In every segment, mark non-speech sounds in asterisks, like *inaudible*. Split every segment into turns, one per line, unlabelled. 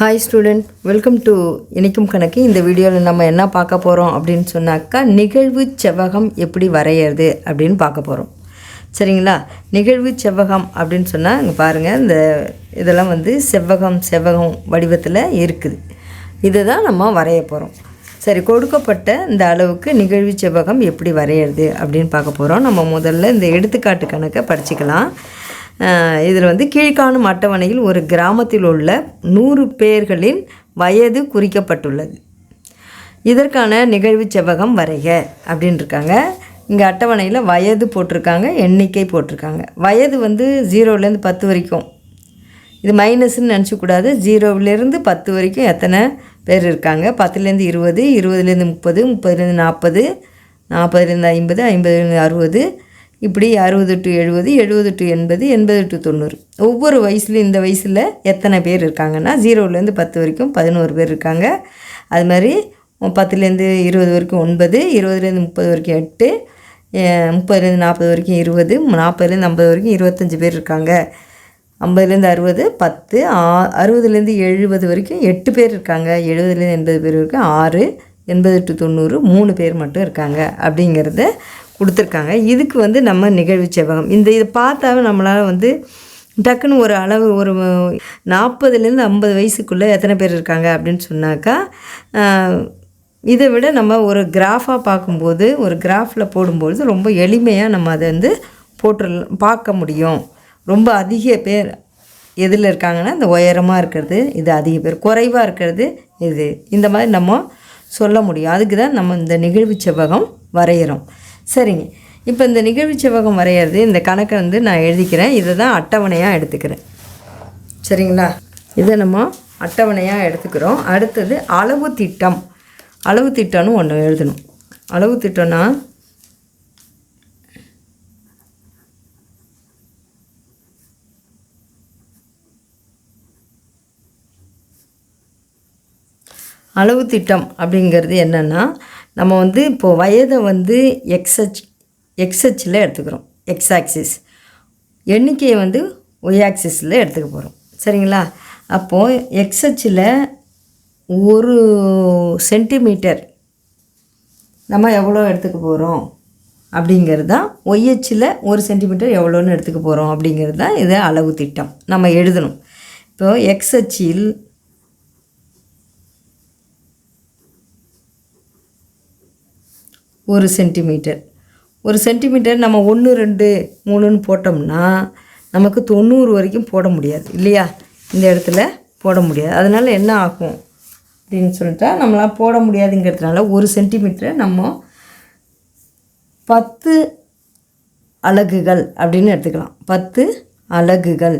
Hi student welcome to இணைக்கும் கணக்கு. இந்த வீடியோவில் நம்ம என்ன பார்க்க போகிறோம் அப்படின்னு சொன்னாக்கா நிகழ்வு செவ்வகம் எப்படி வரையிறது அப்படின்னு பார்க்க போகிறோம் சரிங்களா? நிகழ்வு செவ்வகம் அப்படின்னு சொன்னால் இங்கே பாருங்கள் இந்த இதெல்லாம் வந்து செவ்வகம் செவ்வகம் வடிவத்தில் இருக்குது. இதை தான் நம்ம வரைய போகிறோம் சரி கொடுக்கப்பட்ட இந்த அளவுக்கு நிகழ்வு செவ்வகம் எப்படி வரையிறது அப்படின்னு பார்க்க போகிறோம் நம்ம முதல்ல இந்த எடுத்துக்காட்டு கணக்கை படிச்சுக்கலாம். இதில் வந்து கீழ்காணும் அட்டவணையில் ஒரு கிராமத்தில் உள்ள நூறு பேர்களின் வயது குறிக்கப்பட்டுள்ளது. இதற்கான நிகழ்வு செவ்வகம் வரைக அப்படின்னு இருக்காங்க இங்கே அட்டவணையில் வயது போட்டிருக்காங்க எண்ணிக்கை போட்டிருக்காங்க. வயது வந்து ஜீரோலேருந்து பத்து வரைக்கும். இது மைனஸ்ன்னு நினச்சக்கூடாது. ஜீரோவிலேருந்து பத்து வரைக்கும் எத்தனை பேர் இருக்காங்க? பத்துலேருந்து இருபது இருபதுலேருந்து முப்பது முப்பதுலேருந்து நாற்பது நாற்பதுலேருந்து ஐம்பது ஐம்பதுலேருந்து அறுபது இப்படி அறுபது டு எழுபது எழுபது டு எண்பது எண்பது டு தொண்ணூறு. ஒவ்வொரு வயசுலையும் இந்த வயசில் எத்தனை பேர் இருக்காங்கன்னா ஜீரோலேருந்து பத்து வரைக்கும் பதினோரு பேர் இருக்காங்க. அது மாதிரி பத்துலேருந்து இருபது வரைக்கும் ஒன்பது இருபதுலேருந்து முப்பது வரைக்கும் எட்டு முப்பதுலேருந்து நாற்பது வரைக்கும் இருபது நாற்பதுலேருந்து ஐம்பது வரைக்கும் இருபத்தஞ்சி பேர் இருக்காங்க. ஐம்பதுலேருந்து அறுபது பத்து ஆ அறுபதுலேருந்து எழுபது வரைக்கும் எட்டு பேர் இருக்காங்க. எழுபதுலேருந்து எண்பது பேர் வரைக்கும் ஆறு எண்பது டு தொண்ணூறு மூணு பேர் மட்டும் இருக்காங்க. அப்படிங்கிறத கொடுத்துருக்காங்க. இதுக்கு வந்து நம்ம நிகழ்வு செவ்வகம். இந்த இதை பார்த்தாவே நம்மளால் வந்து டக்குன்னு ஒரு அளவு ஒரு நாற்பதுலேருந்து ஐம்பது வயசுக்குள்ளே எத்தனை பேர் இருக்காங்க அப்படின்னு சொன்னாக்கா இதை விட நம்ம ஒரு கிராஃபாக பார்க்கும்போது ஒரு கிராஃபில் போடும்பொழுது ரொம்ப எளிமையாக நம்ம அதை வந்து போட்டு பார்க்க முடியும். ரொம்ப அதிக பேர் எதில் இருக்காங்கன்னா இந்த உயரமாக இருக்கிறது இது அதிக பேர் குறைவாக இருக்கிறது இது. இந்த மாதிரி நம்ம சொல்ல முடியும். அதுக்கு தான் நம்ம இந்த நிகழ்வு செவ்வகம் வரைகிறோம். சரிங்க. இப்போ இந்த நிகழ்வு செவ்வகம் வரைகிறது இந்த கணக்கை வந்து நான் எழுதிக்கிறேன். இதை தான் அட்டவணையாக எடுத்துக்கிறேன். சரிங்களா? இதை நம்ம அட்டவணையாக எடுத்துக்கிறோம். அடுத்தது அளவு திட்டம். அளவு திட்டம்னு ஒன்று எழுதணும். அளவு திட்டம்னா அளவு திட்டம் அப்படிங்கிறது என்னென்னா நம்ம வந்து இப்போது வயதை வந்து எக்ஸ்ஹெச் எக்ஸ்ஹெச்சில் எடுத்துக்கிறோம். எக்ஸ் ஆக்சிஸ் எண்ணிக்கையை வந்து ஒய் ஆக்சிஸில் எடுத்துக்க போகிறோம் சரிங்களா? அப்போது எக்ஸ்ஹெச்சில் ஒரு சென்டிமீட்டர் நம்ம எவ்வளோ எடுத்துக்க போகிறோம் அப்படிங்கிறது தான் ஒய்ஹெச்சில் ஒரு சென்டிமீட்டர் எவ்வளோன்னு எடுத்துக்க போகிறோம் அப்படிங்கிறது தான் இது அளவு திட்டம். நம்ம எழுதணும். இப்போது எக்ஸ்ஹெச்சில் ஒரு சென்டிமீட்டர் ஒரு சென்டிமீட்டர் நம்ம ஒன்று ரெண்டு மூணுன்னு போட்டோம்னா நமக்கு தொண்ணூறு வரைக்கும் போட முடியாது. இல்லையா? இந்த இடத்துல போட முடியாது. அதனால் என்ன ஆகும் அப்படின்னு சொல்லிட்டா நம்மளால் போட முடியாதுங்கிறதுனால ஒரு சென்டிமீட்டரை நம்ம பத்து அலகுகள் அப்படின்னு எடுத்துக்கலாம். பத்து அலகுகள்.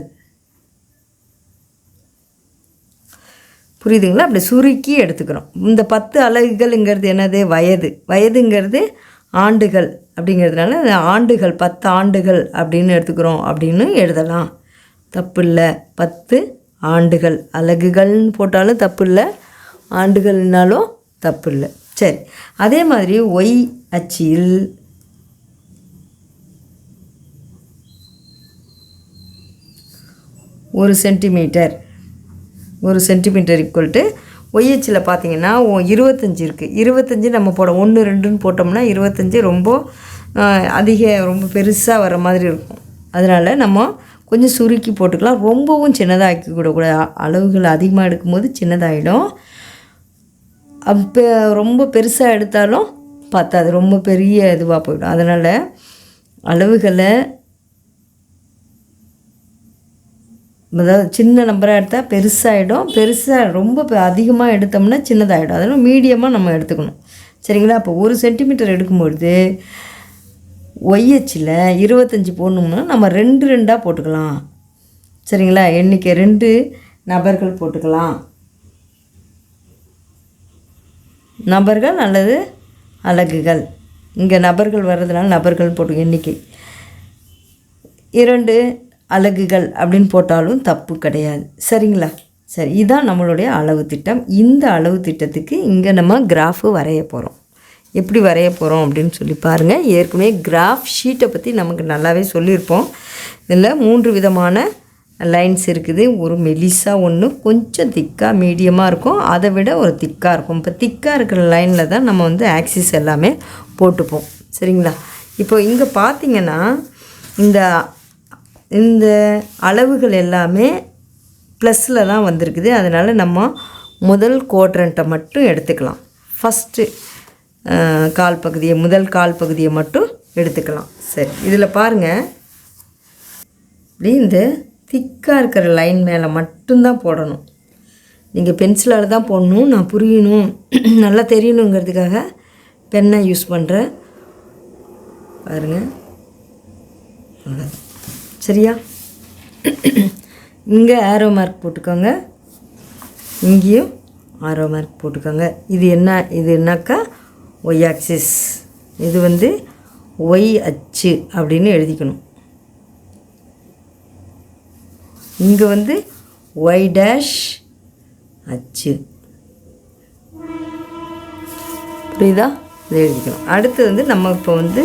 புரியுதுங்களா? அப்படி சுருக்கி எடுத்துக்கிறோம் இந்த பத்து அலகுகள்ங்கிறது என்னது? வயது. வயதுங்கிறது ஆண்டுகள் அப்படிங்கிறதுனால ஆண்டுகள் பத்து ஆண்டுகள் அப்படின்னு எடுத்துக்கிறோம் அப்படின்னு எழுதலாம். தப்பு இல்லை பத்து ஆண்டுகள். அலகுகள்னு போட்டாலும் தப்பு இல்லை ஆண்டுகள்னாலும் தப்பு இல்லை சரி. அதே மாதிரி ஒய் அச்சில் ஒரு சென்டிமீட்டர். ஒரு சென்டிமீட்டர் ஈக்குவல் டு ஒய்ஹெச்சில் பார்த்தீங்கன்னா ஓ- இருபத்தஞ்சி இருக்குது இருபத்தஞ்சி நம்ம போட ஒன்று ரெண்டுன்னு போட்டோம்னா இருபத்தஞ்சி ரொம்ப அதிக ரொம்ப பெருசாக வர மாதிரி இருக்கும். அதனால் நம்ம கொஞ்சம் சுருக்கி போட்டுக்கலாம். ரொம்பவும் சின்னதாக்கி கூடக்கூடாது அளவுகள் அதிகமாக எடுக்கும்போது சின்னதாகிடும் அப்போ ரொம்ப பெருசாக எடுத்தாலும் பத்தாது. ரொம்ப பெரிய இதுவாக போயிடும். அதனால் அளவுகளை அதாவது சின்ன நம்பராக எடுத்தால் பெருசாகிடும் பெருசாக ரொம்ப அதிகமாக எடுத்தோம்னா சின்னதாகிடும் அதனால் மீடியமாக நம்ம எடுத்துக்கணும். சரிங்களா? அப்போ ஒரு சென்டிமீட்டர் எடுக்கும்பொழுது ஒய்ஹெச்சில் இருபத்தஞ்சி போடணும்னா நம்ம ரெண்டு ரெண்டாக போட்டுக்கலாம். சரிங்களா? எண்ணிக்கை ரெண்டு நபர்கள் போட்டுக்கலாம். நபர்கள் அல்லது அலகுகள். இங்கே நபர்கள் வர்றதுனால நபர்கள் போட்டு எண்ணிக்கை. இரண்டு அலகுகள் அப்படின்னு போட்டாலும் தப்பு கிடையாது. சரிங்களா? சரி இதுதான் நம்மளுடைய அளவு திட்டம். இந்த அளவு திட்டத்துக்கு இங்கே நம்ம கிராஃபு வரைய போகிறோம் எப்படி வரைய போகிறோம் அப்படின்னு சொல்லி பாருங்கள் ஏற்கனவே கிராஃப் ஷீட்டை பற்றி நமக்கு நல்லாவே சொல்லியிருப்போம். இதில் மூன்று விதமான லைன்ஸ் இருக்குது. ஒரு மெலிசாக ஒன்று கொஞ்சம் திக்காக மீடியமாக இருக்கும். அதை விட ஒரு திக்காக இருக்கும். இப்போ திக்காக இருக்கிற லைனில் தான் நம்ம வந்து ஆக்சிஸ் எல்லாமே போட்டுப்போம். சரிங்களா? இப்போ இங்கே பார்த்தீங்கன்னா இந்த இந்த அளவுகள் எல்லாமே ப்ளஸில் தான் வந்திருக்குது. அதனால் நம்ம முதல் குவாட்ரண்ட்டை மட்டும் எடுத்துக்கலாம். ஃபஸ்ட்டு கால் பகுதியை முதல் கால் பகுதியை மட்டும் எடுத்துக்கலாம். சரி இதில் பாருங்கள் இப்படி இந்த திக்காக இருக்கிற லைன் மேலே மட்டும்தான் போடணும். நீங்கள் பென்சிலால் தான் போடணும். நான் புரியணும். *clears throat* நல்லா தெரியணுங்கிறதுக்காக பென்னை யூஸ் பண்ணுறேன் பாருங்கள் அவ்வளோதான் சரியா? இங்கே ஆரோ மார்க் போட்டுக்கோங்க. இங்கேயும் ஆரோ மார்க் போட்டுக்கோங்க. இது என்ன இது என்னக்கா? ஒய் ஆக்சிஸ் இது வந்து ஒய் அச்சு அப்படின்னு எழுதிக்கணும். இங்கே வந்து ஒய் டேஷ் அச்சு. புரியுதா? இதை எழுதிக்கணும். அடுத்து வந்து நம்ம இப்போ வந்து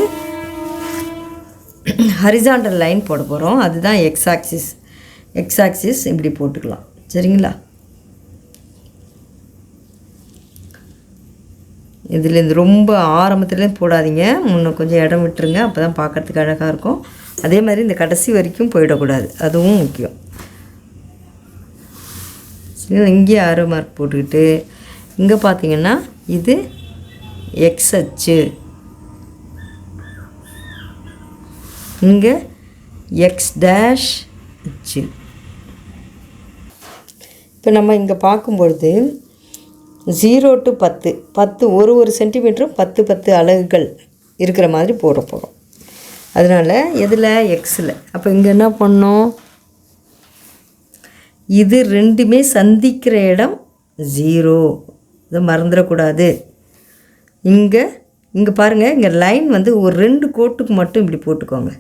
*clears throat* ஹரிசாண்டல் லைன் போட போகிறோம் அதுதான் எக்ஸ் ஆக்சிஸ் எக்ஸ் ஆக்சிஸ் இப்படி போட்டுக்கலாம். சரிங்களா? இதுலேருந்து ரொம்ப ஆரம்பத்துலேயும் போடாதீங்க. முன்ன கொஞ்சம் இடம் விட்டுருங்க. அப்போ தான் பார்க்குறதுக்கு அழகாக இருக்கும். அதே மாதிரி இந்த கடைசி வரைக்கும் போயிடக்கூடாது. அதுவும் முக்கியம். சரி இங்கேயே ஆரோ மார்க் போட்டுக்கிட்டு இங்கே பார்த்தீங்கன்னா இது எக்ஸ் அச்சு. இங்கே எக்ஸ் டேஷ் ஜி இப்போ நம்ம இங்கே பார்க்கும்பொழுது ஜீரோ டு பத்து. பத்து ஒரு ஒரு சென்டிமீட்டரும் பத்து பத்து அலகுகள் இருக்கிற மாதிரி போட போகிறோம் அதனால் எதில்? எக்ஸில் அப்போ இங்கே என்ன பண்ணோம்? இது ரெண்டுமே சந்திக்கிற இடம் ஜீரோ இதை மறந்துடக்கூடாது. இங்கே இங்கே பாருங்கள் இங்கே லைன் வந்து ஒரு ரெண்டு கோட்டுக்கு மட்டும் இப்படி போட்டுக்கோங்க.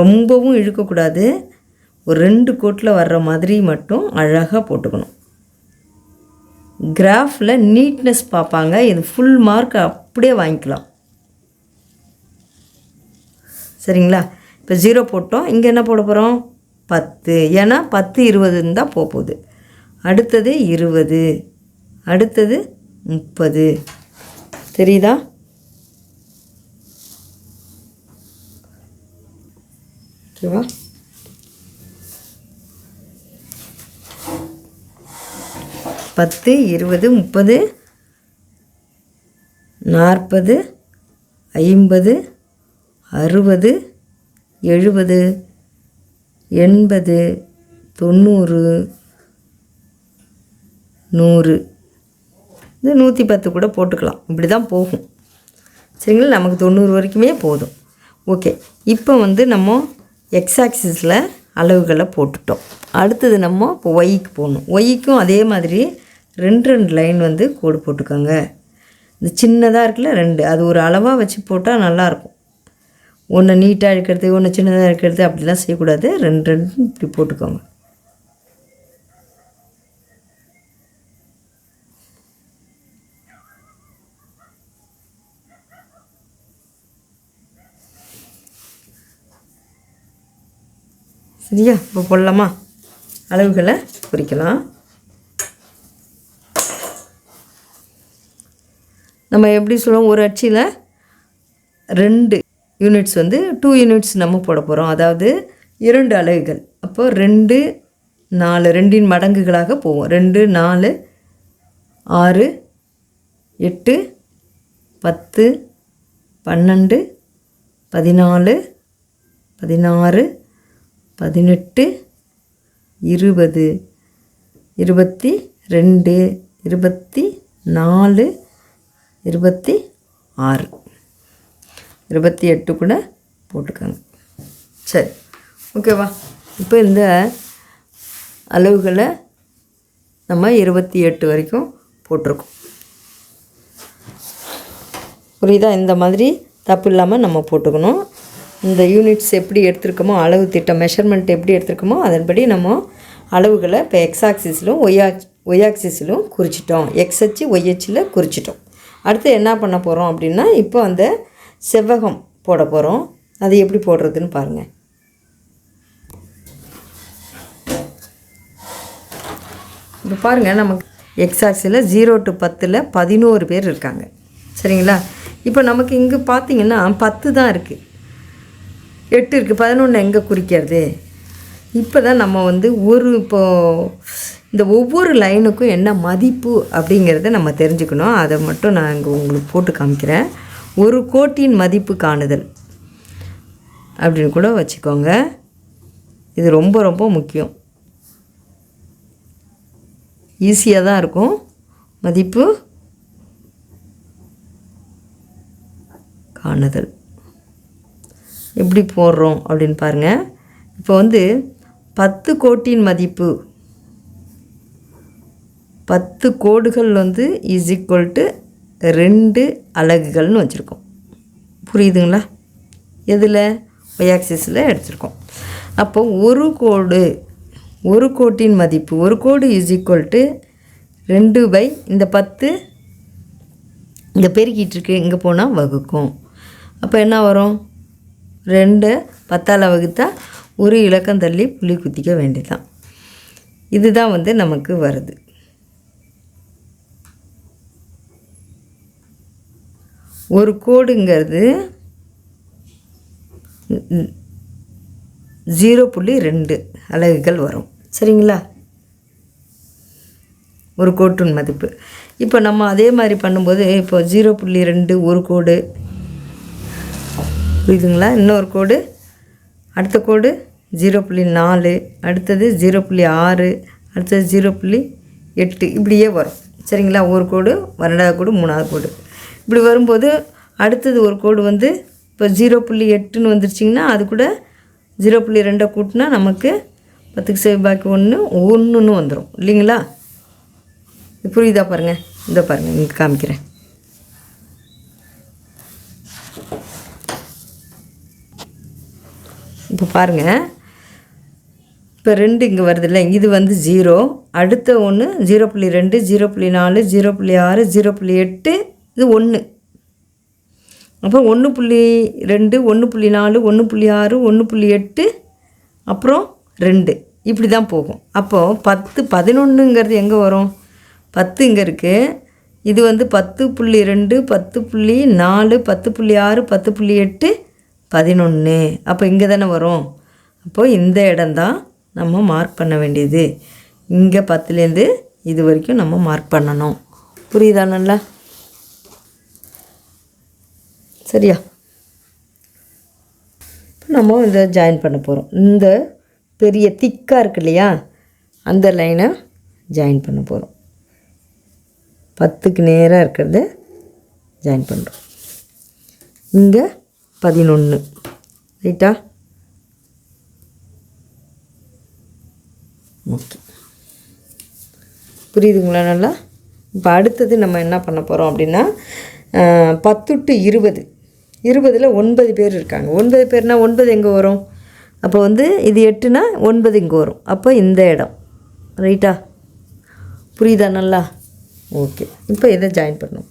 ரொம்பவும் இழுக்கக்கூடாது. ஒரு ரெண்டு கோட்டில் வர்ற மாதிரி மட்டும் அழகாக போட்டுக்கணும். கிராஃபில் நீட்னஸ் பார்ப்பாங்க. இது ஃபுல் மார்க் அப்படியே வாங்கிக்கலாம். சரிங்களா? இப்போ ஜீரோ போட்டோம். இங்கே என்ன போட போகிறோம் பத்து. ஏன்னா பத்து இருபதுன்னு தான் போக போகுது. அடுத்தது இருபது. அடுத்தது முப்பது. தெரியுதா? ஓகேவா பத்து இருபது முப்பது நாற்பது ஐம்பது அறுபது எழுபது எண்பது தொண்ணூறு நூறு. இது நூற்றி பத்து கூட போட்டுக்கலாம். இப்படி தான் போகும். சரிங்களா? நமக்கு தொண்ணூறு வரைக்குமே போதும். ஓகே. இப்போ வந்து நம்ம எக்ஸ் ஆக்சிஸில் அளவுகளை போட்டுட்டோம். அடுத்தது நம்ம இப்போ ஒய்க்கு போகணும். ஒய்க்கும் அதே மாதிரி ரெண்டு ரெண்டு லைன் வந்து கோடு போட்டுக்கோங்க. இந்த சின்னதாக இருக்குல்ல ரெண்டு. அது ஒரு அளவாக வச்சு போட்டால் நல்லாயிருக்கும். ஒன்று நீட்டாக இருக்கிறது ஒன்று சின்னதாக இருக்கிறது அப்படிலாம் செய்யக்கூடாது. ரெண்டு ரெண்டு இப்படி போட்டுக்கோங்க. சரியா? இப்போ போடலாமா? அளவுகளை குறிக்கலாம். நம்ம எப்படி சொல்லுவோம்? ஒரு அச்சியில் ரெண்டு யூனிட்ஸ் வந்து டூ யூனிட்ஸ் நம்ம போட போகிறோம் அதாவது இரண்டு அலகுகள். அப்போ ரெண்டு நாலு ரெண்டின் மடங்குகளாக போவோம். ரெண்டு நாலு ஆறு எட்டு பத்து பன்னெண்டு பதினாலு பதினாறு பதினெட்டு இருபது இருபத்தி ரெண்டு இருபத்தி நாலு இருபத்தி ஆறு. இருபத்தி எட்டு கூட போட்டுக்கோங்க சரி ஓகேவா இப்போ இந்த அளவுகளை நம்ம இருபத்தி எட்டு வரைக்கும் போட்டிருக்கோம். புரியுதா? இந்த மாதிரி தப்பு இல்லாமல் நம்ம போட்டுக்கணும். இந்த யூனிட்ஸ் எப்படி எடுத்திருக்கோமோ அளவு திட்டம் மெஷர்மெண்ட் எப்படி எடுத்திருக்கோமோ அதன்படி நம்ம அளவுகளை இப்போ எக்ஸ் ஆக்சிஸிலும் ஒய் குறிச்சிட்டோம். எக்ஸ்ஹெச்சு ஒய்ஹெச்சில் குறிச்சிட்டோம். அடுத்து என்ன பண்ண போகிறோம் அப்படின்னா இப்போ அந்த செவ்வகம் போட போகிறோம் அது எப்படி போடுறதுன்னு பாருங்கள் இப்போ பாருங்கள் நமக்கு எக்ஸாக்ஸில் ஜீரோ டு பத்தில் பதினோரு பேர் இருக்காங்க. சரிங்களா? இப்போ நமக்கு இங்கே பார்த்தீங்கன்னா பத்து தான் இருக்குது எட்டு இருக்குது பதினொன்று எங்கே குறிக்கிறது? இப்போ தான் நம்ம வந்து ஒரு இப்போ இந்த ஒவ்வொரு லைனுக்கும் என்ன மதிப்பு அப்படிங்கிறத நம்ம தெரிஞ்சுக்கணும். அதை மட்டும் நான் இங்கே உங்களுக்கு போட்டு காமிக்கிறேன். ஒரு கோட்டின் மதிப்பு காணுதல் அப்படின்னு கூட வச்சுக்கோங்க. இது ரொம்ப ரொம்ப முக்கியம். ஈஸியாக தான் இருக்கும். மதிப்பு காணுதல். எப்படி போடுறோம் அப்படின்னு பாருங்கள் இப்போ வந்து பத்து கோட்டின் மதிப்பு. பத்து கோடுகள் வந்து இஸ் ஈக்குவல் டு ரெண்டு அலகுகள்னு வச்சுருக்கோம். புரியுதுங்களா? எதில்? ஒயாக்சிஸில் எடுத்திருக்கோம். அப்போ ஒரு கோடு ஒரு கோட்டின் மதிப்பு ஒரு கோடு இஸ் ஈக்குவல் டு ரெண்டு பை இந்த பத்து இந்த பெருக்கிட்டு இருக்கு இங்கே போனால் வகுக்கும். அப்போ என்ன வரும்? ரெண்டு பத்தால் வகுத்தா ஒரு இலக்கம் தள்ளி புள்ளி குத்திக்க வேண்டியதான் இதுதான் வந்து நமக்கு வருது. ஒரு கோடுங்கிறது ஜீரோ புள்ளி ரெண்டு அலகுகள் வரும். சரிங்களா? ஒரு கோட்டின் மதிப்பு. இப்போ நம்ம அதே மாதிரி பண்ணும்போது இப்போ ஜீரோ புள்ளி ரெண்டு ஒரு கோடு புரியுதுங்களா? இன்னொரு கோடு. அடுத்த கோடு ஜீரோ புள்ளி நாலு அடுத்தது ஜீரோ புள்ளி ஆறு அடுத்தது ஜீரோ புள்ளி எட்டு. இப்படியே வரும். சரிங்களா? ஒரு கோடு ரெண்டாவது கோடு மூணாவது கோடு. இப்படி வரும்போது அடுத்தது ஒரு கோடு வந்து இப்போ ஜீரோ புள்ளி எட்டுன்னு வந்துருச்சிங்கன்னா அது கூட ஜீரோ புள்ளி ரெண்டை கூட்டினா நமக்கு பத்துக்கு சேவ் பாக்கி ஒன்று ஒன்றுன்னு வந்துடும் இல்லைங்களா? புரியுதா பாருங்கள் இந்த பாருங்கள் இங்கே காமிக்கிறேன். இப்போ பாருங்கள் இப்போ ரெண்டு இங்கே வருது இல்லை இது வந்து ஜீரோ அடுத்த ஒன்று ஜீரோ புள்ளி ரெண்டு ஜீரோ புள்ளி நாலு ஜீரோ புள்ளி ஆறு ஜீரோ புள்ளி எட்டு இது ஒன்று அப்புறம் ஒன்று புள்ளி ரெண்டு ஒன்று புள்ளி நாலு ஒன்று புள்ளி ஆறு ஒன்று புள்ளி எட்டு அப்புறம் ரெண்டு. இப்படி தான் போகும். அப்போது பத்து பதினொன்றுங்கிறது எங்கே வரும்? பத்து இங்கே இருக்குது இது வந்து பத்து புள்ளி ரெண்டு பத்து புள்ளி நாலு பத்து புள்ளி ஆறு பத்து புள்ளி எட்டு பதினொன்று அப்போ இங்கே தானே வரும். அப்போது இந்த இடம்தான் நம்ம மார்க் பண்ண வேண்டியது. இங்கே பத்துலேருந்து இது வரைக்கும் நம்ம மார்க் பண்ணணும். புரியுதா நல்லா சரியா? இப்போ நம்ம இதை ஜாயின் பண்ண போகிறோம் இந்த பெரிய திக்காக இருக்கு இல்லையா? அந்த லைனை ஜாயின் பண்ண போகிறோம் பத்துக்கு நேராக இருக்கிறத ஜாயின் பண்ணுறோம் இங்கே பதினொன்று ரைட்டா ஓகே புரியுதுங்களா நல்லா? இப்போ அடுத்தது நம்ம என்ன பண்ண போகிறோம் அப்படின்னா பத்து டு இருபது. இருபதில் ஒன்பது பேர் இருக்காங்க. ஒன்பது பேர்னால் ஒன்பது எங்கே வரும்? அப்போ வந்து இது எட்டுனா ஒன்பது இங்கே வரும். அப்போ இந்த இடம். ரைட்டா புரியுதா நல்லா? ஓகே இப்போ இதை ஜாயின் பண்ணணும்?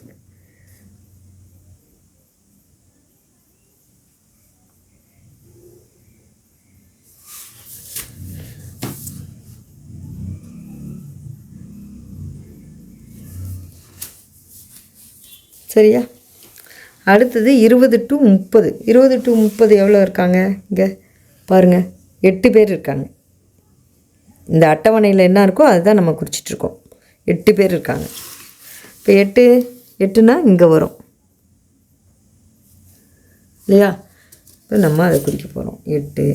சரியா? அடுத்தது இருபது டு முப்பது. இருபது டு முப்பது எவ்வளோ இருக்காங்க? இங்கே பாருங்கள் எட்டு பேர் இருக்காங்க. இந்த அட்டவணையில் என்ன இருக்கோ அதுதான் நம்ம குறிச்சிட்ருக்கோம் எட்டு பேர் இருக்காங்க. இப்போ எட்டு எட்டுனா இங்கே வரும். இல்லையா? இப்போ நம்ம அதை குறிக்க போகிறோம் எட்டு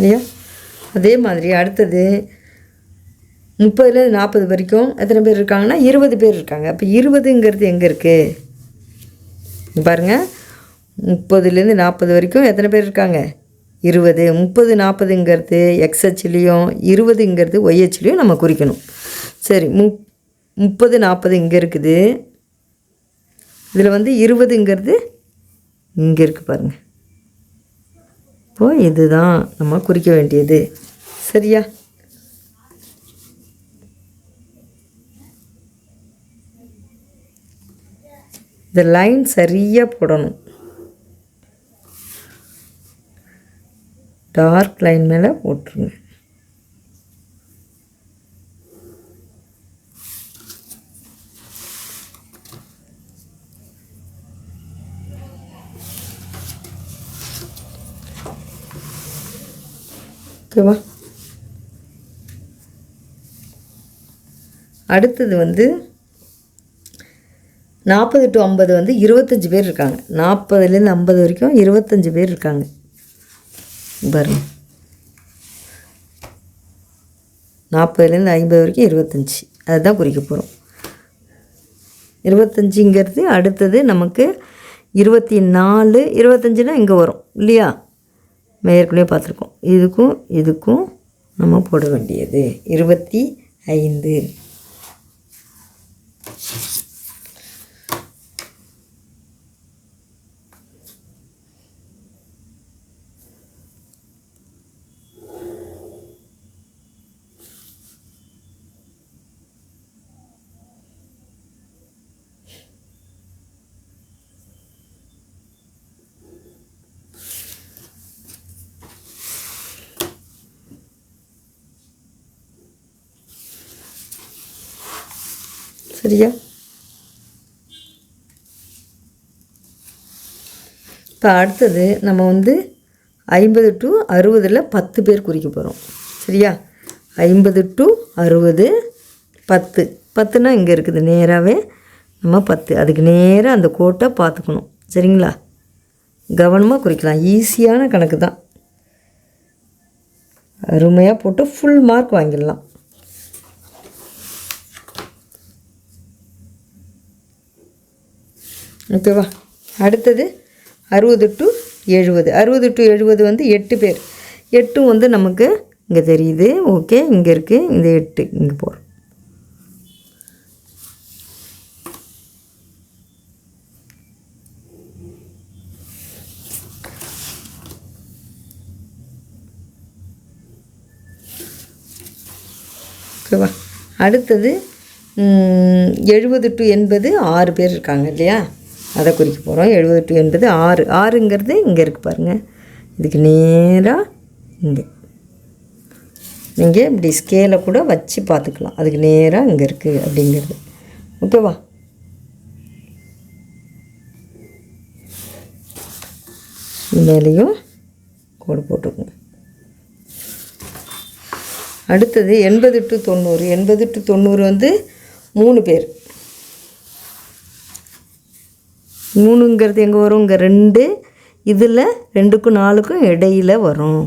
சரியா அதே மாதிரி அடுத்தது முப்பதுலேருந்து நாற்பது வரைக்கும் எத்தனை பேர் இருக்காங்கன்னா? இருபது பேர் இருக்காங்க. அப்போ இருபதுங்கிறது எங்கே இருக்குது பாருங்கள் முப்பதுலேருந்து நாற்பது வரைக்கும் எத்தனை பேர் இருக்காங்க? இருபது. முப்பது நாற்பதுங்கிறது எக்ஸ்ஹெச்லேயும் இருபதுங்கிறது ஒய்ஹெச்லேயும் நம்ம குறிக்கணும். சரி மு முப்பது நாற்பது இங்கே இருக்குது. இதில் வந்து இருபதுங்கிறது இங்கே இருக்குது பாருங்கள் அப்போது இதுதான் நம்ம குறிக்க வேண்டியது. சரியா? இந்த லைன் சரியாக போடணும். டார்க் லைன் மேலே போட்டுருங்க. ஓகேவா? அடுத்தது வந்து நாற்பது டு ஐம்பது வந்து இருபத்தஞ்சி பேர் இருக்காங்க. நாற்பதுலேருந்து ஐம்பது வரைக்கும் இருபத்தஞ்சி பேர் இருக்காங்க. பாருங்க. நாற்பதுலேருந்து ஐம்பது வரைக்கும் இருபத்தஞ்சி. அதுதான் குறிக்க போகிறோம் இருபத்தஞ்சிங்கிறது அடுத்தது நமக்கு இருபத்தி நாலு இருபத்தஞ்சுனா இங்கே வரும். இல்லையா? ஏற்கனவே பார்த்துருக்கோம். இதுக்கும் இதுக்கும் நம்ம போட வேண்டியது. இருபத்தி ஐந்து. சரியா? இப்போ அடுத்தது நம்ம வந்து ஐம்பது டு அறுபதில் பத்து பேர் குறிக்க போகிறோம் சரியா? ஐம்பது டு அறுபது பத்து. பத்துனா இங்கே இருக்குது. நேராகவே நம்ம பத்து. அதுக்கு நேராக அந்த கோட்டை பார்த்துக்கணும். சரிங்களா? கவனமாக குறிக்கலாம். ஈஸியான கணக்கு தான். அருமையாக போட்டு ஃபுல் மார்க் வாங்கிடலாம். ஓகேவா அடுத்தது அறுபது டு எழுபது. அறுபது டு எழுபது வந்து எட்டு பேர். எட்டும் வந்து நமக்கு இங்கே தெரியுது. ஓகே இங்கே இருக்குது இந்த எட்டு. இங்கே போகிறோம் ஓகேவா அடுத்தது எழுபது டு எண்பது ஆறு பேர் இருக்காங்க இல்லையா? அதை குறிக்க போகிறோம் எழுபது டு எண்பது ஆறு. ஆறுங்கிறது இங்கே இருக்குது பாருங்கள் இதுக்கு நேராக இங்கே. நீங்கள் இப்படி ஸ்கேலை கூட வச்சு பார்த்துக்கலாம். அதுக்கு நேராக இங்கே இருக்குது அப்படிங்கிறது. ஓகேவா மேலேயும் கோடு போட்டுக்கோங்க. அடுத்தது எண்பது டு தொண்ணூறு. எண்பது டு தொண்ணூறு வந்து மூணு பேர். மூணுங்கிறது எங்கே வரும்? இங்கே ரெண்டு இதில் ரெண்டுக்கும் நாலுக்கும் இடையில் வரும்.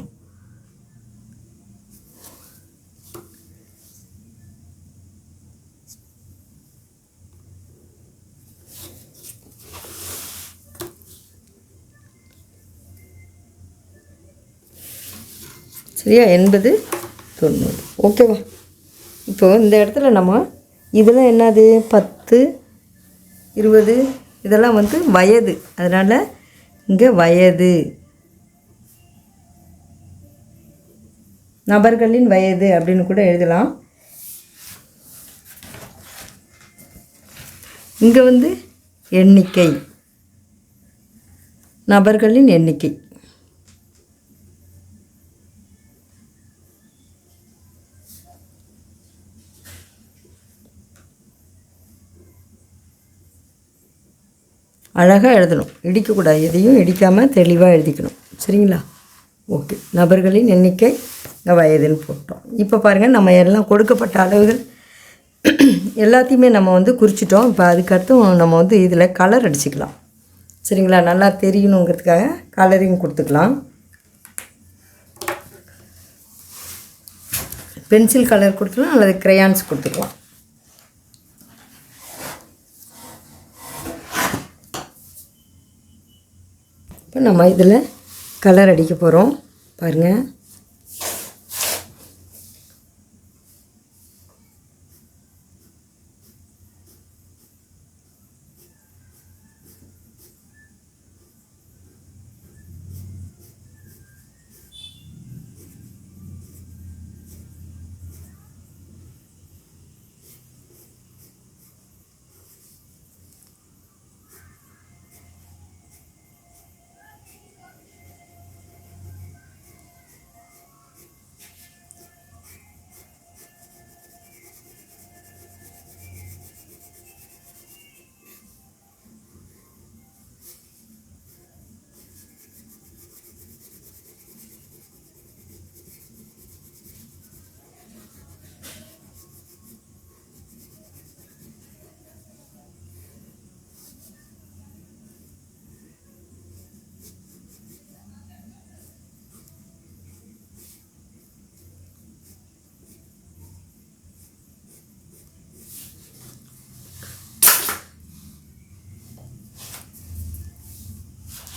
சரியா? எண்பது தொண்ணூறு. ஓகேவா இப்போது இந்த இடத்துல நம்ம இதெல்லாம் என்னது? பத்து இருபது இதெல்லாம் வந்து வயது. அதனால் இங்கே வயது. நபர்களின் வயது அப்படின்னு கூட எழுதலாம். இங்கே வந்து எண்ணிக்கை. நபர்களின் எண்ணிக்கை. அழகாக எழுதணும். இடிக்கக்கூடாது. எதையும் இடிக்காமல் தெளிவாக எழுதிக்கணும். சரிங்களா? ஓகே. நபர்களின் எண்ணிக்கை இங்கே வயதுன்னு போட்டோம். இப்போ பாருங்கள் நம்ம எல்லாம் கொடுக்கப்பட்ட அளவுகள் எல்லாத்தையுமே நம்ம வந்து குறிச்சிட்டோம். இப்போ அதுக்கடுத்தும் நம்ம வந்து இதில் கலர் அடிச்சுக்கலாம். சரிங்களா? நல்லா தெரியணுங்கிறதுக்காக கலரிங் கொடுத்துக்கலாம். பென்சில் கலர் கொடுத்துக்கலாம் அல்லது க்ரையான்ஸ் கொடுத்துக்கலாம். இப்போ நம்ம இதில் கலர் அடிக்க போகிறோம். பாருங்கள்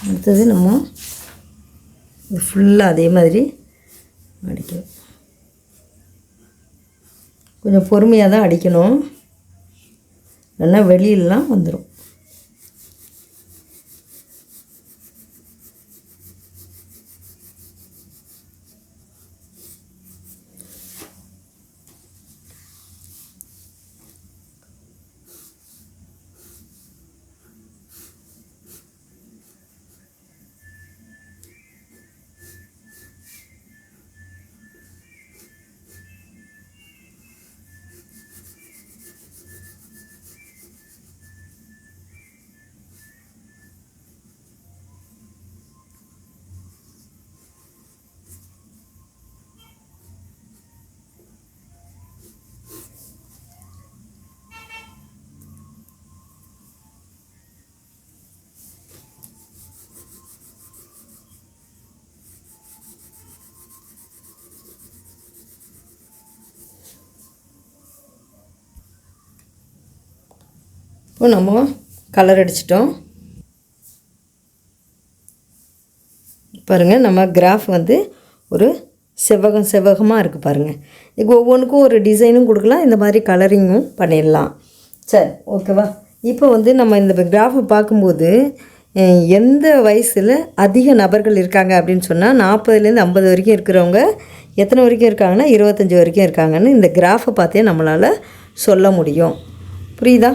அடுத்தது நம்ம இது ஃபுல்லாக அதே மாதிரி அடிக்கணும். கொஞ்சம் பொறுமையாக தான் அடிக்கணும். இல்லைன்னா வெளியிலலாம் வந்துடும் இப்போ நம்ம கலர் அடிச்சிட்டோம். பாருங்கள் நம்ம கிராஃப் வந்து ஒரு செவ்வகம் செவ்வகமாக இருக்குது பாருங்கள் இப்போ ஒவ்வொன்றுக்கும் ஒரு டிசைனும் கொடுக்கலாம் இந்த மாதிரி கலரிங்கும் பண்ணிடலாம். சரி ஓகேவா இப்போ வந்து நம்ம இந்த கிராஃபை பார்க்கும்போது எந்த வயசில் அதிக நபர்கள் இருக்காங்க அப்படின்னு சொன்னால் நாற்பதுலேருந்து ஐம்பது வரைக்கும் இருக்கிறவங்க எத்தனை வரைக்கும் இருக்காங்கன்னா இருபத்தஞ்சி வரைக்கும் இருக்காங்கன்னு இந்த கிராஃபை பார்த்தே நம்மளால் சொல்ல முடியும். புரியுதா?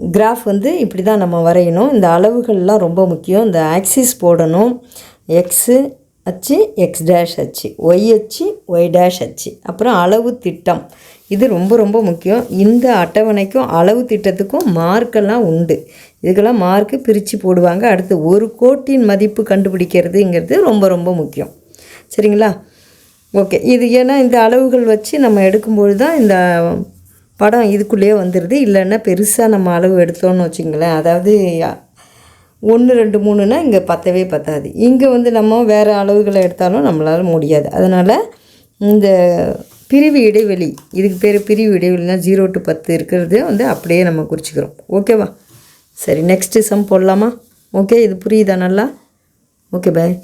கிராஃப் வந்து இப்படி தான் நம்ம வரையணும். இந்த அளவுகள்லாம் ரொம்ப முக்கியம். இந்த ஆக்சிஸ் போடணும். எக்ஸு அச்சு எக்ஸ் டேஷ் அச்சு ஒய் அச்சு ஒய் டேஷ் அச்சு. அப்புறம் அளவு திட்டம். இது ரொம்ப ரொம்ப முக்கியம். இந்த அட்டவணைக்கும் அளவு திட்டத்துக்கும் மார்க்கெல்லாம் உண்டு. இதுக்கெல்லாம் மார்க்கு பிரித்து போடுவாங்க. அடுத்து ஒரு கோட்டின் மதிப்பு கண்டுபிடிக்கிறதுங்கிறது ரொம்ப ரொம்ப முக்கியம். சரிங்களா? ஓகே இது ஏன்னா இந்த அளவுகள் வச்சு நம்ம எடுக்கும்பொழுது தான் இந்த படம் இதுக்குள்ளேயே வந்துடுது இல்லைன்னா பெருசாக நம்ம அளவு எடுத்தோம்னு வச்சுங்களேன் அதாவது ஒன்று ரெண்டு மூணுனா இங்கே பத்தவே பத்தாது. இங்கே வந்து நம்ம வேறு அளவுகளை எடுத்தாலும் நம்மளால் முடியாது. அதனால் இந்த பிரிவு இடைவெளி இதுக்கு பேர் பிரிவு இடைவெளினா ஜீரோ டு பத்து இருக்கிறது வந்து அப்படியே நம்ம குறிச்சிக்கிறோம். ஓகேவா? சரி நெக்ஸ்ட்டு சம் போடலாமா? ஓகே இது புரியுதா நல்லா? Okay bye